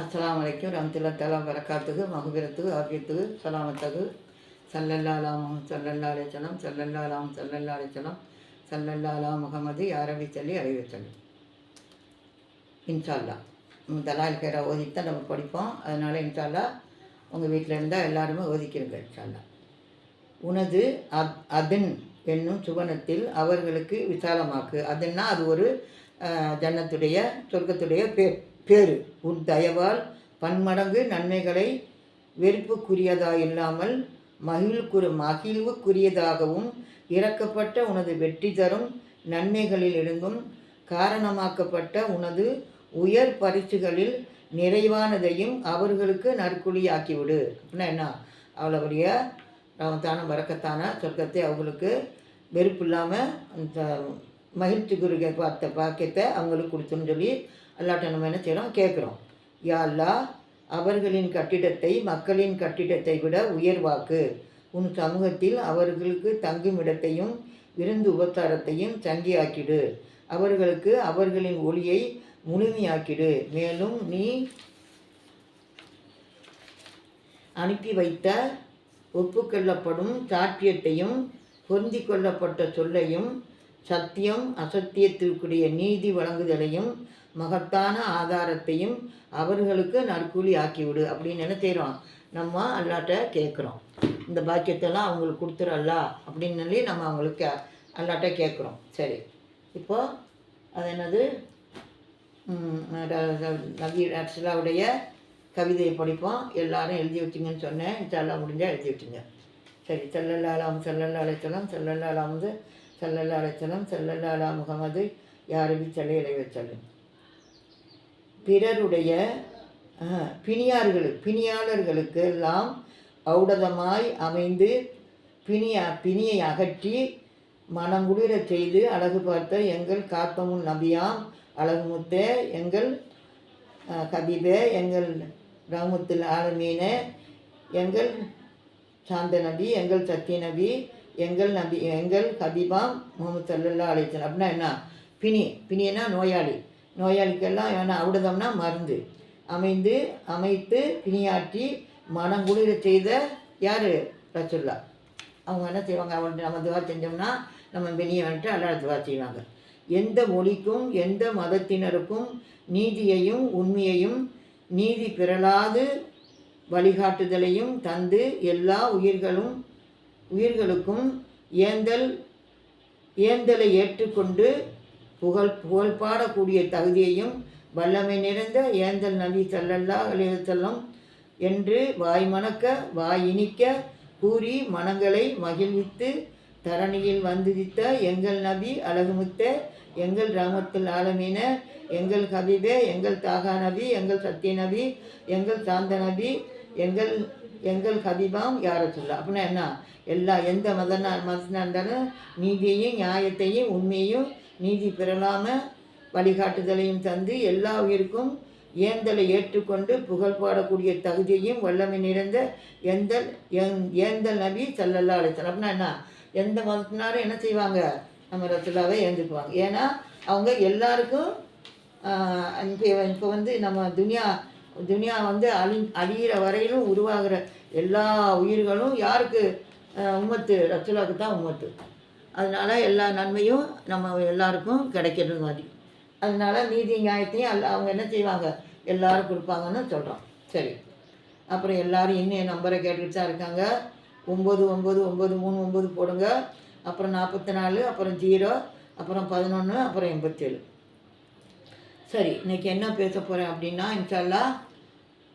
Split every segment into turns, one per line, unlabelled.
அஸ்லாம் வலைக்கும் ரம்துல்லா தலா வரக்காத்துக்கு மகுபிரத்துக்கு ஆபியத்துக்கு சலாமத்தகு சல்லல்லாலாம் சல்லல்லா அலைச்சலம் சல்லல்லா சல்லல்லா அலைச்சலம் முகமது யாரபி சொல்லி அறிவு சொல்லி இன்ஷால்லா தலால் கேரா ஓதித்தான் நம்ம படிப்போம். அதனால் இன்ஷால்லா உங்கள் வீட்டில் இருந்தால் எல்லாருமே ஓதிக்கிறீங்க இன்ஷால்லா உனது அத் அதன் என்னும் சுவனத்தில் அவர்களுக்கு விசாலமாக்கு. அதுன்னா அது ஒரு ஜன்னத்துடைய சொர்க்கத்துடைய பேர். பேரு. உன் தயவால் பன்மடங்கு நன்மைகளை வெறுப்புக்குரியதாக இல்லாமல் மகிழ்வுக்குரிய மகிழ்வுக்குரியதாகவும் இறக்கப்பட்ட உனது வெற்றி தரும் நன்மைகளிலிருந்தும் காரணமாக்கப்பட்ட உனது உயர் பரிசுகளில் நிறைவானதையும் அவர்களுக்கு நற்குழியாக்கிவிடு. அப்படின்னா என்ன? அவளுடைய தான வரக்கத்தான சொர்க்கத்தை அவங்களுக்கு வெறுப்பு இல்லாமல் மகிழ்ச்சி குறுகிய பார்த்த பாக்கியத்தை அவங்களுக்கு கொடுத்துன்னு சொல்லி அல்லாட்ட நம்ம என்ன செய்கிறோம் கேட்குறோம். யாழ்லா அவர்களின் கட்டிடத்தை மக்களின் கட்டிடத்தை விட உயர்வாக்கு. உன் சமூகத்தில் அவர்களுக்கு தங்கும் இடத்தையும் விருந்து உபசாரத்தையும் சங்கியாக்கிடு அவர்களுக்கு அவர்களின் ஒளியை முழுமையாக்கிடு. மேலும் நீ அனுப்பி வைத்த ஒப்புக்கொள்ளப்படும் சாட்சியத்தையும் பொருந்தி கொள்ளப்பட்ட சொல்லையும் சத்தியம் அசத்தியத்திற்குரிய நீதி வழங்குதலையும் மகத்தான ஆதாரத்தையும் அவர்களுக்கு நற்கூலி ஆக்கிவிடு அப்படின்னு என்ன செய்கிறோம் நம்ம அல்லாட்ட கேட்குறோம். இந்த பாக்கியத்தெல்லாம் அவங்களுக்கு கொடுத்துறல்லா அப்படின்னு சொல்லி நம்ம அவங்களுக்கு அல்லாட்ட கேட்குறோம். சரி. இப்போ அது என்னது? நவி ர- அர்சலாவுடைய கவிதையை படிப்போம். எல்லாரும் எழுதி வச்சுங்கன்னு சொன்னேன். இதெல்லாம் முடிஞ்சால் எழுதி வச்சுங்க. சரி. செல்லல்லாலாம் செல்லல்லா அலைச்சலம் செல்லல்லா அலாமது செல்லல்லா அலைச்சலம் செல்லல்லா அலா முகமது யாருமே செல்ல இளைய பிறருடைய பிணியார்கள் பிணியாளர்களுக்கு எல்லாம் ஔடதமாய் அமைந்து பிணியா பிணியை அகற்றி மனங்குளிரச் செய்து அழகு பார்த்த எங்கள் காத்தமுன் நபியாம் அழகுமுத்தே எங்கள் கபீபே எங்கள் ரஹமத்துல் ஆலமீனே எங்கள் சாந்த நபி எங்கள் சத்திய நபி எங்கள் நபி எங்கள் கபீபாம் முகமது சல்லா அலைச்சல் அப்படின்னா என்ன? பிணி பிணினா நோயாளி. நோயாளிக்கெல்லாம் என்ன அவிடுதம்னா மருந்து. அமைந்து அமைத்து பிணியாற்றி மனங்குளிர செய்த யார்? ரசுல்லா அவங்க என்ன செய்வாங்க? அவன் நம்ம துவா செஞ்சோம்னா நம்ம பிணியை வந்துட்டு அல்லாத துவா செய்வாங்க. எந்த மொழிக்கும் எந்த மதத்தினருக்கும் நீதியையும் உண்மையையும் நீதி பிறலாது வழிகாட்டுதலையும் தந்து எல்லா உயிர்களும் உயிர்களுக்கும் ஏந்தல் ஏந்தலை ஏற்றுக்கொண்டு புகழ் புகழ் பாடக்கூடிய தகுதியையும் வல்லமை நிறைந்த ஏந்தல் நபி சல்லல்லா அலிசல்லம் என்று வாய் மணக்க வாய் இனிக்க கூறி மனங்களை மகிழ்வித்து தரணியில் வந்துதித்த எங்கள் நபி அழகுமுத்த எங்கள் ராமத்துல் ஆலமீன எங்கள் கபிபே எங்கள் தாகா நபி எங்கள் சத்திய நபி எங்கள் சாந்த நபி எங்கள் எங்கள் கபிபாம் யார சொல்ல அப்படின்னா என்ன? எல்லா எந்த மதனா மதனா இருந்தாலும் நீதியையும் நியாயத்தையும் உண்மையையும் நீதி பெறலாமல் வழிகாட்டுதலையும் தந்து எல்லா உயிருக்கும் ஏந்தலை ஏற்றுக்கொண்டு புகழ் பாடக்கூடிய தகுதியையும் வல்லமை நிறைந்த எந்தல் எங் ஏந்தல் நபி சல்லல்லா அலைச்சல் அப்படின்னா என்ன? எந்த மதத்தினாரும் என்ன செய்வாங்க? நம்ம ரத்துலாவே ஏந்துக்குவாங்க. ஏன்னா அவங்க எல்லாருக்கும் இப்போ இப்போ வந்து நம்ம துனியா துனியா வந்து அழி அழியிற வரையிலும் உருவாகிற எல்லா உயிர்களும் யாருக்கு? உம்மத்து ரத்துலாவுக்கு தான் உம்மத்து. அதனால் எல்லா நன்மையும் நம்ம எல்லாருக்கும் கிடைக்கிறது மாதிரி அதனால நீதி நியாயத்தையும் அல்ல அவங்க என்ன செய்வாங்க? எல்லோரும் கொடுப்பாங்கன்னு சொல்கிறோம் சரி. அப்புறம் எல்லோரும் இன்னும் என் நம்பரை கேட்டுக்கிட்டு தான் இருக்காங்க. ஒம்பது ஒம்பது ஒம்பது மூணு ஒம்பது போடுங்க. அப்புறம் நாற்பத்தி நாலு அப்புறம் ஜீரோ அப்புறம் பதினொன்று அப்புறம் எண்பத்தேழு. சரி இன்னைக்கு என்ன பேச போகிறேன் அப்படின்னா இன்ஷால்லா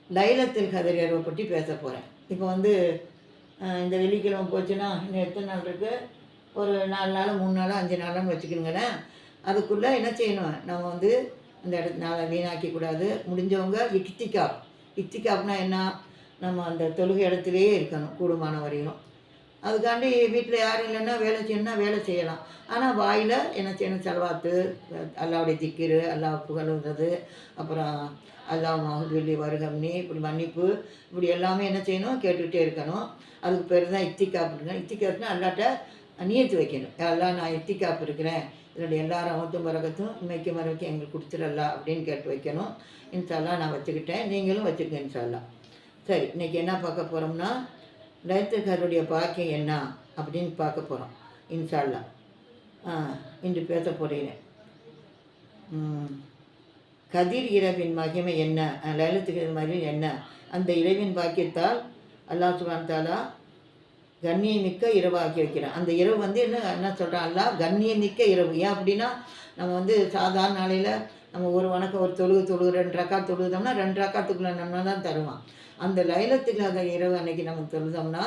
லைலத்தில் கதிரியர்வை பற்றி பேச போகிறேன் இப்போ வந்து இந்த வெள்ளிக்கிழமை போச்சுன்னா இன்னும் எத்தனை நாள் இருக்குது ஒரு நாலு நாள் மூணு நாள் அஞ்சு நாள்னு வச்சுக்கோங்களேன் அதுக்குள்ளே என்ன செய்யணும்? நம்ம வந்து அந்த இடத்து நாளை வீணாக்கக்கூடாது. முடிஞ்சவங்க இக்திகாப் இக்திகாப்னா என்ன? நம்ம அந்த தொழுகை இடத்துலையே இருக்கணும் கூடுமான வரையும் அதுக்காண்டி வீட்டில் யாரும் இல்லைன்னா வேலை செய்யணும்னா வேலை செய்யலாம். ஆனால் வாயில் என்ன செய்யணும்? செலவாத்து அல்லாவுடைய திக்கிரு அல்லா புகழ்றது அப்புறம் அல்லா மகதுல்லி வருகம்னி இப்படி மன்னிப்பு இப்படி எல்லாமே என்ன செய்யணும்? கேட்டுக்கிட்டே இருக்கணும். அதுக்கு பேர் தான் இத்திகாப் அப்படின்னா இத்திகாப்னா அல்லாட்ட நியத்து வைக்கணும். எல்லாம் நான் எத்திக்காப்பு இருக்கிறேன் இதனுடைய எல்லா ரமத்தும் மரகத்தும் இன்னைக்கு வரைக்கும் எங்களுக்கு கொடுத்துடலா அப்படின்னு கேட்டு வைக்கணும். இன்ஷால்லா நான் வச்சுக்கிட்டேன். நீங்களும் வச்சுக்கங்க இன்ஷால்லா சரி இன்னைக்கு என்ன பார்க்க போகிறோம்னா லயத்துக்காரருடைய பாக்கியம் என்ன அப்படின்னு பார்க்க போகிறோம் இன்ஷால்லா ஆ இன்று பேச போகிறேன் கதிர் இரவின் மகிமை என்ன? லயலத்துக்கு மகிமை என்ன? அந்த இரவின் பாக்கியத்தால் அல்லாஹ் சுபான் தாலா கண்ணியமிக்க இரவாக்கி வைக்கிறான் அந்த இரவு வந்து என்ன என்ன சொல்கிறான் அல்லாஹ் கண்ணியமிக்க இரவு. ஏன் அப்படின்னா நம்ம வந்து சாதாரண நாளையில் நம்ம ஒரு வணக்கம் ஒரு தொழுகு தொழுகு ரெண்டு ரக்கா தொழுதோம்னா ரெண்டு ரக்காத்துக்குள்ள நம்ம தான் தருவான். அந்த லைலத்துக்காக அந்த இரவு அன்னைக்கு நம்ம தொழுதோம்னா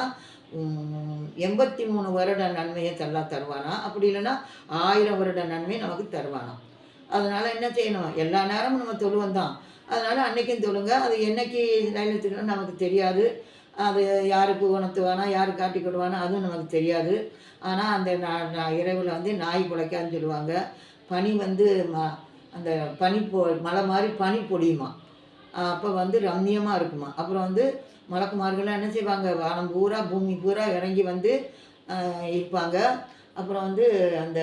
எண்பத்தி மூணு வருட நன்மையை தல்லாம் தருவானா? அப்படி இல்லைன்னா ஆயிரம் வருட நன்மை நமக்கு தருவானாம் அதனால் என்ன செய்யணும்? எல்லா நேரமும் நம்ம தொழுவம் தான் அதனால் அன்னைக்கும் தொழுங்க. அது என்னைக்கு லைலத்துக்குன்னு நமக்கு தெரியாது. அது யாருக்கு உணர்த்துவானா யார் காட்டி கொடுவானா அதுவும் நமக்கு தெரியாது. ஆனால் அந்த இரவில் வந்து நாய் குலைக்கான்னு சொல்லுவாங்க. பனி வந்து ம அந்த பனி பொ மலை மாதிரி பனி பொடியுமா அப்போ வந்து ரம்மியமாக இருக்குமா. அப்புறம் வந்து மலக்குமார்கள்லாம் என்ன செய்வாங்க? வானம் பூரா பூமி பூரா இறங்கி வந்து இருப்பாங்க. அப்புறம் வந்து அந்த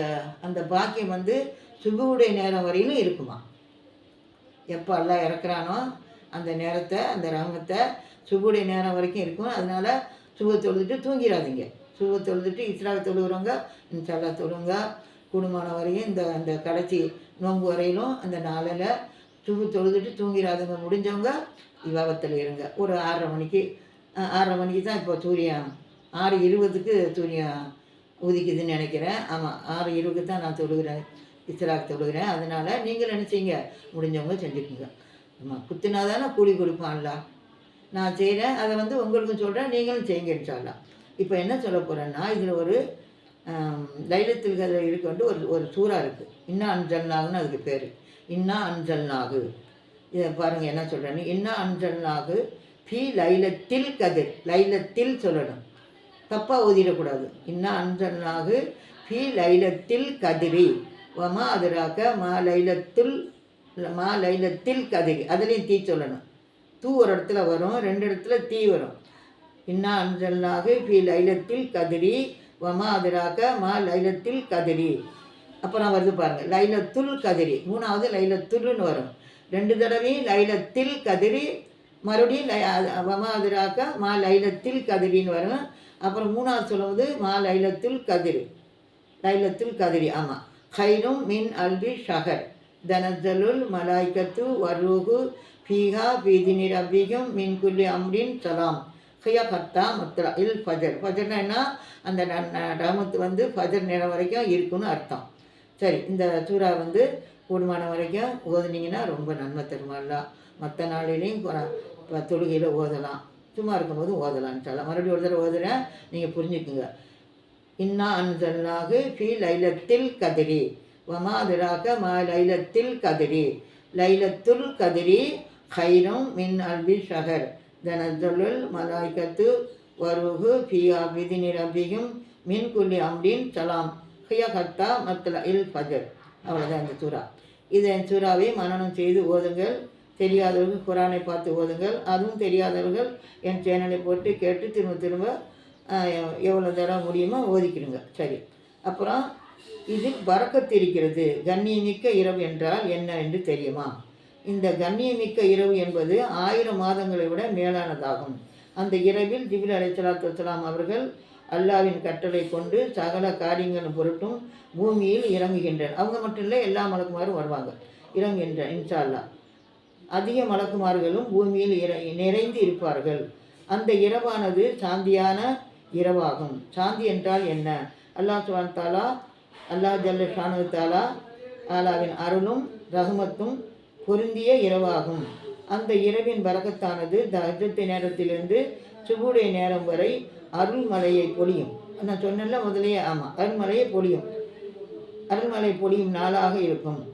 அந்த பாக்கியம் வந்து சுபுவுடைய நேரம் வரையிலும் இருக்குமா. எப்போ எல்லாம் இறக்குறானோ அந்த நேரத்தை அந்த ரகமத்தை சுபுடைய நேரம் வரைக்கும் இருக்கும். அதனால சுப தொழுதுட்டு தூங்கிடாதீங்க. சுப தொழுதுட்டு இஸ்லாக தொழுகிறவங்க இன்ஷால்லா தொழுங்க. குடும்பம் வரையும் இந்த அந்த கடைசி நோன்பு வரையிலும் அந்த நாளில் சுபு தொழுதுட்டு தூங்கிடாதவங்க முடிஞ்சவங்க விவாகத்தில் இருங்க. ஒரு ஆறரை மணிக்கு ஆறரை மணிக்கு தான் இப்போ சூரியன் ஆறு இருபதுக்கு சூரியன் உதிக்குதுன்னு நினைக்கிறேன். ஆமாம் ஆறு இருபதுக்கு தான் நான் தொழுகிறேன். இஸ்லாக் தொழுகிறேன். அதனால் நீங்கள் நினச்சிங்க முடிஞ்சவங்க செஞ்சுக்குங்க. ஆமாம் குத்தினா தானே கூலி கொடுப்பான்ல? நான் செய்கிறேன் அதை வந்து உங்களுக்கும் சொல்கிறேன் நீங்களும் செய்யுங்கன்னு இப்போ என்ன சொல்ல போகிறேன்னா இதில் ஒரு ஆம், லைலத்தில் இருக்க வந்து ஒரு ஒரு சூறா இருக்குது இன்னா அன்ஜல்நாகுன்னு அதுக்கு பேர். இன்னா அன்ஜல்நாகு இதை பாருங்கள் என்ன சொல்கிறேன்னு இன்னா அன்ஜல்நாகு ஃபி லைலத்தில் கதிர். லைலத்தில் சொல்லணும். தப்பாக ஓதிடக்கூடாது. இன்னா அன்ஜல்நாகு ஃபி லைலத்தில் கதிரி. வமா அதுராக்க மா லைலத்தில் மா லைலத்தில் கதிரி. அதுலேயும் தீ சொல்லணும். தூ ஒரு இடத்துல வரும் ரெண்டு இடத்துல தீ வரும். இன்னா அஞ்சல்லாக ஃபி லைலத்தில் கதிரி வமா அதிராக மா லைலத்தில் கதிரி. அப்புறம் வருது பாருங்கள் லைலத்துல் கதிரி. மூணாவது லைலத்துல்னு வரும். ரெண்டு தடவையும் லைலத்தில் கதிரி மறுபடியும் லை அது- வமா அதிராக மா லைலத்தில் கதிரின்னு வரும். அப்புறம் மூணாவது சொல்லுவது மா லைலத்துல் கதிரி. லைலத்துல் கதிரி ஆமாம் ஹைரும் மின் அல்பி ஷஹர். தனஜலுல் மலாய்கத்து வரூகு ஃபீஹா பீதினி அபிகம் மின்குல்லி அம்ரின் சலாம். ஹியா கத்தா முத்ரா. இல் ஃபஜர். ஃபஜர்னா அந்த ரமத்து வந்து ஃபஜர் நேரம் வரைக்கும் இருக்குன்னு அர்த்தம். சரி இந்த சூறா வந்து கூடுமான வரைக்கும் ஓதுனீங்கன்னா ரொம்ப நன்மை தருமால்ல மற்ற நாளிலையும் தொழுகையில் ஓதலாம். சும்மா இருக்கும்போது ஓதலாம்னு சொல்லலாம் மறுபடியும் ஒரு தடவை ஓதுறேன் நீங்கள் புரிஞ்சுக்குங்க. இன்னா அன்சல்லாகு ஃபி லைலத்தில் கதிரி. வமாதிராக மா லைலத்தில் கதிரி. லைலத்துல் கதிரி ஹைரம் மின் அல்பி ஷஹர் தனஜலுல் மலாய்கத்து வருகு ஃபி ஆபிதினி ரபியும் மின் குல்லி அம்ரின் சலாம் ஹியஹத்தா மத்ல இல் ஃபஜர். அவ்வளோதான் இந்த சூறா. இதை சூறாவை மனனம் செய்து ஓதுங்கள். தெரியாதவர்கள் குரானை பார்த்து ஓதுங்கள். அதுவும் தெரியாதவர்கள் என் சேனலை போட்டு கேட்டு திரும்ப திரும்ப எவ்வளோ தடவை முடியுமோ ஓதிக்கிடுங்க. சரி. அப்புறம் இதில் பறக்கத்து இருக்கிறது கண்ணியமிக்க இரவு என்றால் என்ன என்று தெரியுமா? இந்த கண்ணியமிக்க இரவு என்பது ஆயிரம் மாதங்களை விட மேலானதாகும். அந்த இரவில் ஜிபில் அலைச்சலாத்து வசலாம் அவர்கள் அல்லாவின் கட்டளை கொண்டு சகல காரியங்களும் பொருட்டும் பூமியில் இறங்குகின்றனர். அவங்க மட்டும் இல்லை எல்லா மலக்குமாரும் வருவாங்க இறங்குகின்ற இன்ஷா அல்லாஹ் அதிக மலக்குமார்களும் பூமியில் இற நிறைந்து இருப்பார்கள். அந்த இரவானது சாந்தியான இரவாகும். சாந்தி என்றால் என்ன? அல்லாஹ் சுவான் தாலா அல்லாஹ் ஜல்ல ஷானு தாலா ஆலாவின் அருளும் ரஹ்மத்தும் பொருந்திய இரவாகும். அந்த இரவின் பரக்கத்தானது தஜத்து நேரத்திலிருந்து சுபுடைய நேரம் வரை அருள்மலையை பொழியும். நான் சொன்னேன்ல முதலையே ஆமாம் அருள்மலையை பொழியும். அருள்மலை பொழியும் நாளாக இருக்கும்.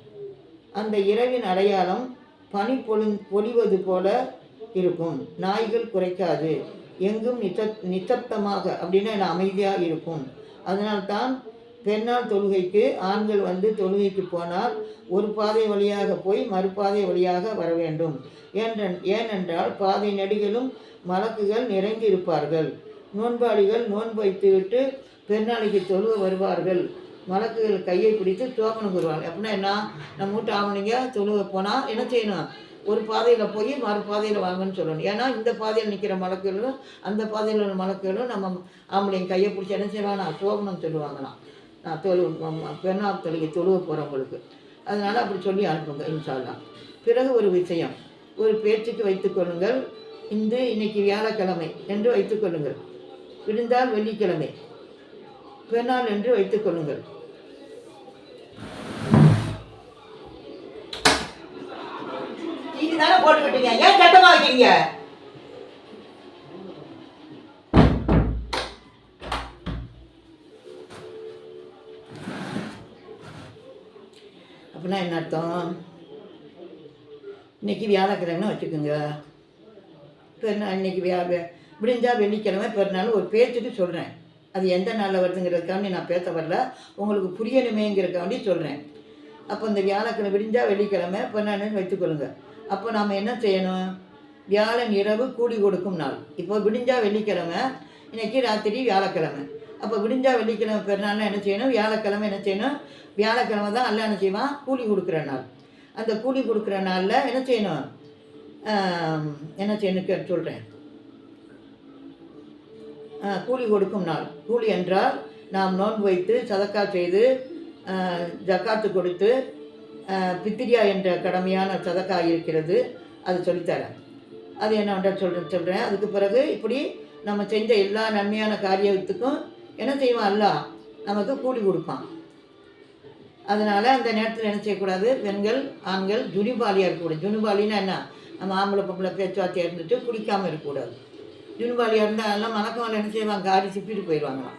அந்த இரவின் அடையாளம் பனி பொழு பொழிவது போல இருக்கும். நாய்கள் குறைக்காது. எங்கும் நிச்சத் நிசப்தமாக அப்படின்னா அமைதியாக இருக்கும். அதனால்தான் பெண்ணால் தொழுகைக்கு ஆண்கள் வந்து தொழுகைக்கு போனால் ஒரு பாதை வழியாக போய் மறுபாதை வழியாக வர வேண்டும். ஏன்ற ஏனென்றால் பாதை நெடுகிலும் மலக்குகள் நிறைந்து இருப்பார்கள் நோன்பாளிகள் நோன்பு வைத்துவிட்டு பெருநாளைக்கு தொழுக வருவார்கள். மலக்குகள் கையை பிடித்து தோகனம் கூறுவாங்க. அப்படின்னா என்ன? நம்ம வீட்டு ஆவணிங்க தொழுக போனால் என்ன செய்யணும்? ஒரு பாதையில் போய் மறு பாதையில் வாங்கன்னு சொல்லணும். ஏன்னா இந்த பாதையில் நிற்கிற மலக்குகளும் அந்த பாதையில் உள்ள மலக்குகளும் நம்ம ஆம்பளைங்க கையை பிடிச்சி என்ன செய்வாங்கன்னா தோகனம் சொல்லுவாங்களாம். நான் தொழு பெண்ணா தொழுகை தொழுவ போகிறவங்களுக்கு அதனால் அப்படி சொல்லி அனுப்புங்க இன்ஷால்லாம் பிறகு ஒரு விஷயம் ஒரு பேச்சுக்கு வைத்துக்கொள்ளுங்கள் இன்று இன்னைக்கு வியாழக்கிழமை என்று வைத்துக்கொள்ளுங்கள் விழுந்தால் வெள்ளிக்கிழமை. பெண்ணால் என்று வைத்துக்கொள்ளுங்கள் நீங்க தானே போட்டுக்கிட்டீங்க? ஏன் சட்டமா வைக்கிறீங்க அப்படின்னா என்ன அர்த்தம்? இன்னைக்கு வியாழக்கிழமை வச்சுக்கோங்க. பெருநாள் இன்றைக்கி வியா விடிஞ்சால் வெள்ளிக்கிழமை பெருநாள் ஒரு பேச்சுக்கு சொல்கிறேன் அது எந்த நாளில் வருதுங்கிறதுக்காண்டி நான் பேச வரல. உங்களுக்கு புரியணுமேங்கிறதுக்காண்டி சொல்கிறேன் அப்போ இந்த வியாழக்கிழமை விடிஞ்சால் வெள்ளிக்கிழமை பெருநாள்னு வைத்துக்கொள்ளுங்க. அப்போ நாம் என்ன செய்யணும்? வியாழன் இரவு கூடி கொடுக்கும் நாள். இப்போ விடிஞ்சால் வெள்ளிக்கிழமை இன்னைக்கு ராத்திரி வியாழக்கிழமை. அப்போ விடிஞ்சால் வெள்ளிக்கிழமை பெருநாள்னா என்ன செய்யணும்? வியாழக்கிழமை என்ன செய்யணும்? வியாழக்கிழமை தான் அல்ல என்ன செய்வான்? கூலி கொடுக்குற நாள். அந்த கூலி கொடுக்குற நாளில் என்ன செய்யணும்? என்ன செய்யணும் சொல்கிறேன் கூலி கொடுக்கும் நாள். கூலி என்றால் நாம் நோன்பு வைத்து சதக்கா செய்து ஜக்காத்து கொடுத்து பித்திரியா என்ற கடமையான சதக்கா இருக்கிறது. அது சொல்லித்தரேன். அது என்ன சொல்கிறேன் சொல்கிறேன் அதுக்கு பிறகு இப்படி நம்ம செஞ்ச எல்லா நன்மையான காரியத்துக்கும் என்ன செய்வான் அல்லாஹ் நமக்கு கூலி கொடுப்பான். அதனால் அந்த நேரத்தில் என்ன செய்யக்கூடாது? பெண்கள் ஆண்கள் ஜுனிபாலியாக இருக்கக்கூடாது. ஜுனிபாலின்னா என்ன? நம்ம ஆம்பளை பொம்பளை பேச்சுவார்த்தையாக இருந்துட்டு குடிக்காமல் இருக்கக்கூடாது. ஜுனிபாலியாக இருந்தால் எல்லாம் மணக்கம் என்ன செய்வாங்க? காரி சிப்பிட்டு போயிடுவாங்களாம்.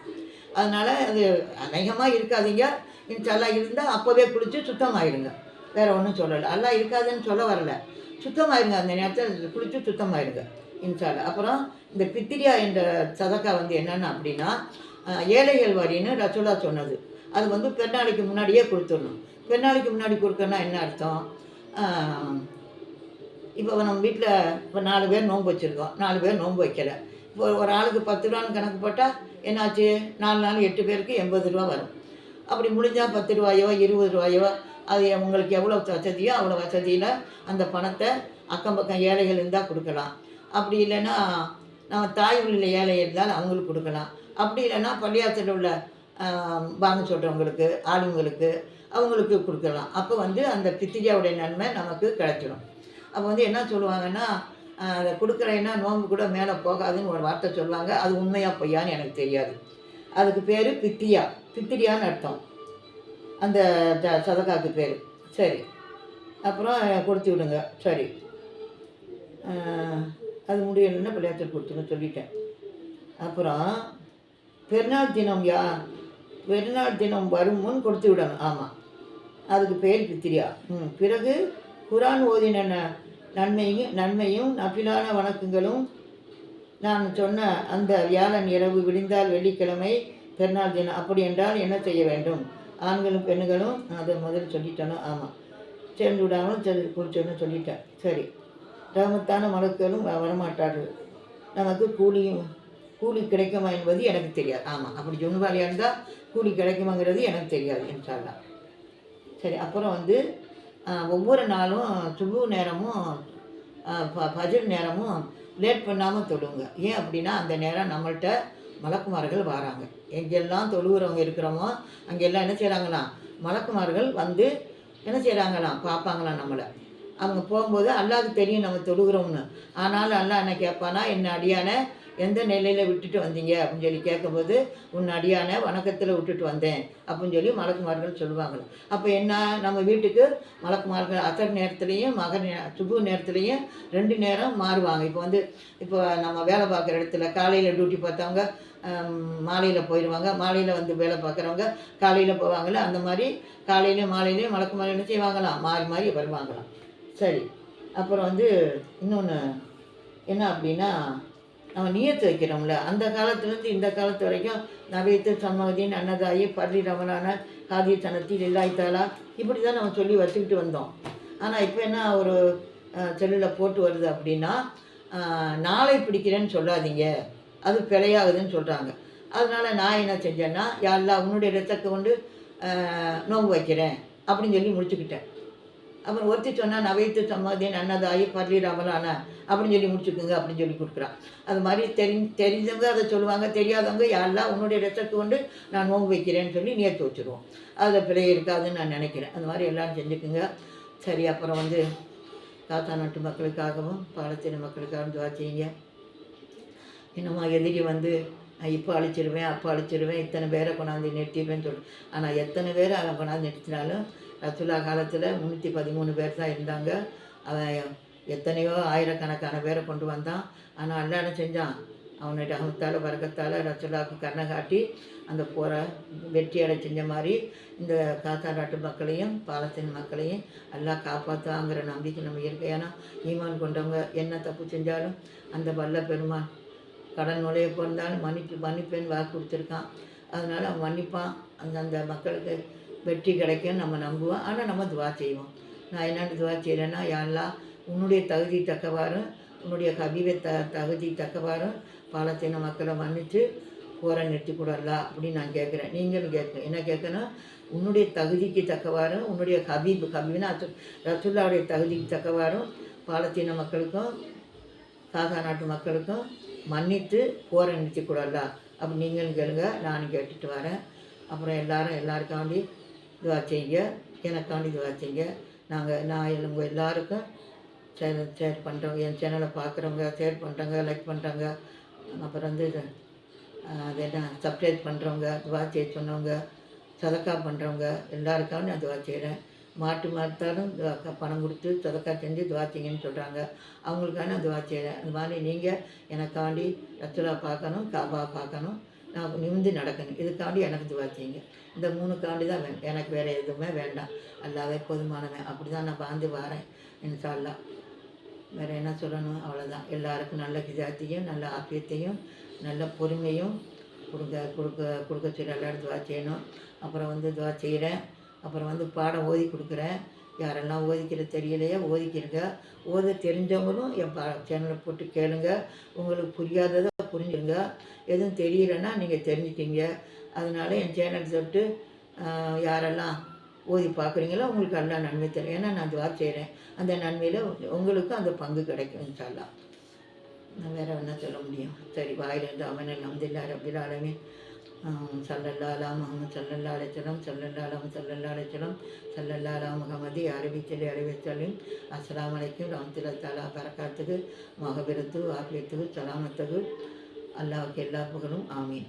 அதனால் அது அநேகமாக இருக்காதீங்க. இன்ஷால்லா இருந்தால் அப்போவே குளித்து சுத்தமாயிருங்க. வேறு ஒன்றும் சொல்லலை. எல்லாம் இருக்காதுன்னு சொல்ல வரல. சுத்தமாயிருங்க. அந்த நேரத்தில் குளித்து சுத்தமாயிருங்க. இன்ஷால்லா அப்புறம் இந்த பித்திரியா என்ற சதக்கா வந்து என்னென்ன அப்படின்னா ஏழைகள் வரின்னு ரசோலா சொன்னது. அது வந்து பெருநாளைக்கு முன்னாடியே கொடுத்துடணும். பெருநாளைக்கு முன்னாடி கொடுக்கணும்னா என்ன அர்த்தம்? இப்போ நம்ம வீட்டில் இப்போ நாலு பேர் நோன்பு வச்சுருக்கோம். நாலு பேர் நோன்பு வைக்கல. இப்போ ஒரு ஆளுக்கு பத்து ரூபான்னு கணக்கு போட்டால் என்னாச்சு? நாலு நாள் எட்டு பேருக்கு எண்பது ரூபா வரும். அப்படி முடிஞ்சால் பத்து ரூபாயோ இருபது ரூபாயோ அது உங்களுக்கு எவ்வளோ வசதியோ அவ்வளோ வசதியில் அந்த பணத்தை அக்கம் பக்கம் ஏழைகள் இருந்தால் கொடுக்கலாம். அப்படி இல்லைன்னா நம்ம தாய் உள்ள ஏழை இருந்தால் அவங்களுக்கு கொடுக்கலாம். அப்படி இல்லைன்னா பள்ளியாத்தில் உள்ள பாங்க சொல்கிறவங்களுக்கு ஆளுங்களுக்கு அவங்களுக்கு கொடுக்கலாம். அப்போ வந்து அந்த பித்திரியாவுடைய நன்மை நமக்கு கிடைச்சிடும் அப்போ வந்து என்ன சொல்லுவாங்கன்னா அதை கொடுக்குறேன்னா நோன்பு கூட மேலே போகாதுன்னு ஒரு வார்த்தை சொல்லுவாங்க. அது உண்மையாக பொய்யான்னு எனக்கு தெரியாது. அதுக்கு பேர் பித்தியா பித்திரியான்னு அர்த்தம். அந்த ஜ- சதகாக்கு பேர். சரி. அப்புறம் கொடுத்து விடுங்க. சரி. அது முடியணும்னா பிள்ளையாச்சல் கொடுத்துங்க சொல்லிட்டேன். அப்புறம் பெருநாள் தினம் யா பெருநாள் தினம் வரும் முன் கொடுத்து விடணும். ஆமாம் அதுக்கு பேர் பித்திரியா. ம் பிறகு குரான் ஓதின நன்மையும் நன்மையும் நபிலான வணக்கங்களும் நான் சொன்ன அந்த வியாழன் இரவு விடிந்தால் வெள்ளிக்கிழமை பெருநாள் தினம். அப்படி என்றால் என்ன செய்ய வேண்டும்? ஆண்களும் பெண்களும் அதை முதல்ல சொல்லிட்டேனோ ஆமாம் சேர்ந்து விடாமல் சரி குளிச்சோன்னு சொல்லிட்டேன். சரி. ரமத்தான மலக்களும் வரமாட்டார்கள். நமக்கு கூலியும் கூலி கிடைக்குமா என்பது எனக்கு தெரியாது. ஆமாம் அப்படி ஜுன்வாலியாக இருந்தால் கூலி கிடைக்குமாங்கிறது எனக்கு தெரியாது என்றாலாம் சரி அப்புறம் வந்து ஒவ்வொரு நாளும் சுபு நேரமும் ப- ஃபஜர் நேரமும் லேட் பண்ணாமல் தொழுங்க. ஏன் அப்படின்னா அந்த நேரம் நம்மள்ட்ட மலக்குமார்கள் வராங்க. எங்கெல்லாம் தொழுகிறவங்க இருக்கிறோமோ அங்கெல்லாம் என்ன செய்கிறாங்களாம் மலக்குமார்கள் வந்து என்ன செய்கிறாங்களாம் பார்ப்பாங்களாம் நம்மளை. அவங்க போகும்போது அல்லாது தெரியும் நம்ம தொழுகிறோம்னு. ஆனாலும் அல்லாஹ் என்ன கேட்பானா என்ன அடியானை எந்த நிலையில் விட்டுட்டு வந்தீங்க? அப்படின்னு சொல்லி கேட்கும்போது உன் அடியானை வணக்கத்தில் விட்டுட்டு வந்தேன். அப்படின்னு சொல்லி மலக்குமார்கள் சொல்லுவாங்க. அப்போ என்ன நம்ம வீட்டுக்கு மலக்குமார்கள் அசர் நேரத்துலேயும் மகர் நே சுபு நேரத்துலேயும் ரெண்டு நேரம் மாறுவாங்க. இப்போ வந்து இப்போ நம்ம வேலை பார்க்குற இடத்துல காலையில் டியூட்டி பார்த்தவங்க மாலையில் போயிடுவாங்க மாலையில் வந்து வேலை பார்க்குறவங்க காலையில் போவாங்கள்ல அந்த மாதிரி காலையிலையும் மாலையிலையும் மலக்குமார்கள் என்ன செய்வாங்களாம்? மாறி மாறி வருவாங்களாம். சரி. அப்புறம் வந்து இன்னொன்று என்ன அப்படின்னா நம்ம நியத்து வைக்கிறோம்ல அந்த காலத்துலேருந்து இந்த காலத்து வரைக்கும் நவைத்து சம்மதின் அன்னதாயி பர்ரி ரமணான காதி தனத்தி இல்லாய்த்தாலா இப்படி தான் நம்ம சொல்லி வச்சுக்கிட்டு வந்தோம். ஆனால் இப்போ என்ன ஒரு செல்லில் போட்டு வருது அப்படின்னா நாளை பிடிக்கிறேன்னு சொல்லாதீங்க. அது பிழையாகுதுன்னு சொல்கிறாங்க அதனால் நான் என்ன செஞ்சேன்னா யாரெல்லாம் உன்னுடைய ரத்தத்தை கொண்டு நோம்பு வைக்கிறேன். அப்படின்னு சொல்லி முடிச்சுக்கிட்டேன். அப்புறம் ஒருத்தி சொன்னால் நவைத்து சம்மதின் அன்னதாயி பள்ளிடாமலான அப்படின்னு சொல்லி முடிச்சுக்குங்க அப்படின்னு சொல்லி கொடுக்குறான். அது மாதிரி தெரி தெரிஞ்சவங்க அதை சொல்லுவாங்க தெரியாதவங்க யாரெல்லாம் உன்னுடைய ரசத்தை கொண்டு நான் நோம்பு வைக்கிறேன்னு சொல்லி நேர்த்து வச்சுருவோம். அதில் பிழை இருக்காதுன்னு நான் நினைக்கிறேன். அந்த மாதிரி எல்லாரும் செஞ்சுக்குங்க. சரி அப்புறம் வந்து காத்தா நாட்டு மக்களுக்காகவும் பாலத்தீன மக்களுக்காகவும் துவா செய்யுங்க. இன்னுமா எதிரி வந்து நான் இப்போ அழிச்சிடுவேன் அப்போ அழிச்சிடுவேன் இத்தனை பேரை கொண்டாந்து நிறுத்திடுவேன்னு சொல்லு. ஆனால் எத்தனை பேரை அவன் கொண்டாந்து நிறுத்தினாலும் ரசுல்லா காலத்தில் முந்நூற்றி பதிமூணு பேர் தான் இருந்தாங்க. அவன் எத்தனையோ ஆயிரக்கணக்கான பேரை கொண்டு வந்தான். ஆனால் அல்ல என்ன செஞ்சான்? அவனுடைய அகத்தால் வரகத்தால் ரசுல்லாவுக்கு கண்ணை காட்டி அந்த போரை வெற்றி அடை செஞ்ச மாதிரி இந்த காத்தா நாட்டு மக்களையும் பாலஸ்தீன் மக்களையும் எல்லாம் காப்பாற்றாங்கிற நம்பிக்கை நம்ம இருக்கு. ஏன்னா ஈமான் கொண்டவங்க என்ன தப்பு செஞ்சாலும் அந்த வல்ல பெருமான் கடன் நுழைய பிறந்தாலும் மன்னிப்பு மன்னிப்பேன்னு வாக்கு கொடுத்துருக்கான். அதனால் அவன் மன்னிப்பான். அந்த அந்த மக்களுக்கு வெற்றி கிடைக்கும்னு நம்ம நம்புவோம். ஆனால் நம்ம துவா செய்வோம். நான் என்னென்னு துவா செய்கிறேன்னா யாரெல்லாம் உன்னுடைய தகுதி தக்கவாறும் உன்னுடைய கவிவை த தகுதி தக்கவாறும் பாலத்தின மக்களை மன்னித்து போரை நிறுத்தி கூடல அப்படின்னு நான் கேட்குறேன். நீங்களும் கேட்க என்ன கேட்கணும் உன்னுடைய தகுதிக்கு தக்கவாறும் உன்னுடைய ஹபீப் ஹபீப்னா அசு ரசுல்லாவுடைய தகுதிக்கு தக்கவாறும் பாலத்தீன மக்களுக்கும் காசா நாட்டு மக்களுக்கும் மன்னித்து போரை நிறுத்தி கூடல அப்படி நீங்களும் கேளுங்க நானும் கேட்டுட்டு வரேன். அப்புறம் எல்லாரும் எல்லாருக்காண்டி துவா செய்ய எனக்காண்டி துவா செய்ய நாங்கள் நான் உங்கள் எல்லாருக்கும் ஷேர் ஷேர் பண்ணுறோம் என் சேனலை பார்க்குறவங்க ஷேர் பண்ணுறவங்க லைக் பண்ணுறாங்க அப்புறம் வந்து அது என்ன சப்ஸ்கிரைப் பண்ணுறவங்க துவா செய்ய சொன்னவங்க சதக்கா பண்ணுறவங்க எல்லாருக்காகவும் நான் துவா செய்கிறேன் மாட்டு மாட்டாலும் துவா- பணம் கொடுத்து சதக்கா செஞ்சு துவா செய்யுங்கன்னு சொல்கிறாங்க அவங்களுக்காக நான் துவா செய்கிறேன் அந்த மாதிரி நீங்கள் எனக்காண்டி ரத்துலா பார்க்கணும் காபா பார்க்கணும். நான் நிமிந்து நடக்கணும். இதுக்காண்டி எனக்கு துவா செய்யுங்க இந்த மூணுக்காண்டி தான் வே எனக்கு வேறு எதுவுமே வேண்டாம். அல்லாவே போதுமானவன். அப்படி தான் நான் வாழ்ந்து வரேன் இன்ஷால்லா வேறு என்ன சொல்லணும்? அவ்வளோதான் எல்லாருக்கும் நல்ல கிதாத்தையும் நல்ல ஆப்பியத்தையும் நல்ல பொறுமையும் கொடுக்க கொடுக்க கொடுக்க சொல்லி எல்லாரும் துவா செய்யணும். அப்புறம் வந்து துவா செய்கிறேன் அப்புறம் வந்து பாடம் ஓதி கொடுக்குறேன். யாரெல்லாம் ஓதிக்கிற தெரியலையா ஓதிக்கிறங்க ஓத தெரிஞ்சவங்களும் என் பா சேனலை போட்டு கேளுங்க. உங்களுக்கு புரியாததை புரிஞ்சுங்க எதுவும் தெரியலன்னா நீங்கள் தெரிஞ்சுக்கிங்க அதனால் என் சேனல் சொல்லிட்டு யாரெல்லாம் ஓதி பார்க்குறீங்களோ உங்களுக்கு எல்லாம் நன்மை தரும். ஏன்னா நான் துவா செய்கிறேன் அந்த நன்மையில் உங்களுக்கும் அந்த பங்கு கிடைக்கும் சொல்லலாம் நான் வேறு என்ன சொல்ல முடியும்? சரி வாயிலிருந்து அவன் அலமதுல்லா ரபில் ஆலமி சல்லல்லா அலா முகமது சல்லல்லா அலைச்சலம் சல்லல்லா சல்லல்லா அலைச்சலம் சல்லல்லாலா முகமதி அறிவிச்சலி அறிவிச்சலின் அஸ்லாம் அலைக்கும் ரஹமத்துல்லா தாலா பரக்காத்துக்கு மகபிரத்து ஆபியத்துக்கு சலாமத்துக்கு அல்லாவுக்கு எல்லா புகழும் ஆமீன்.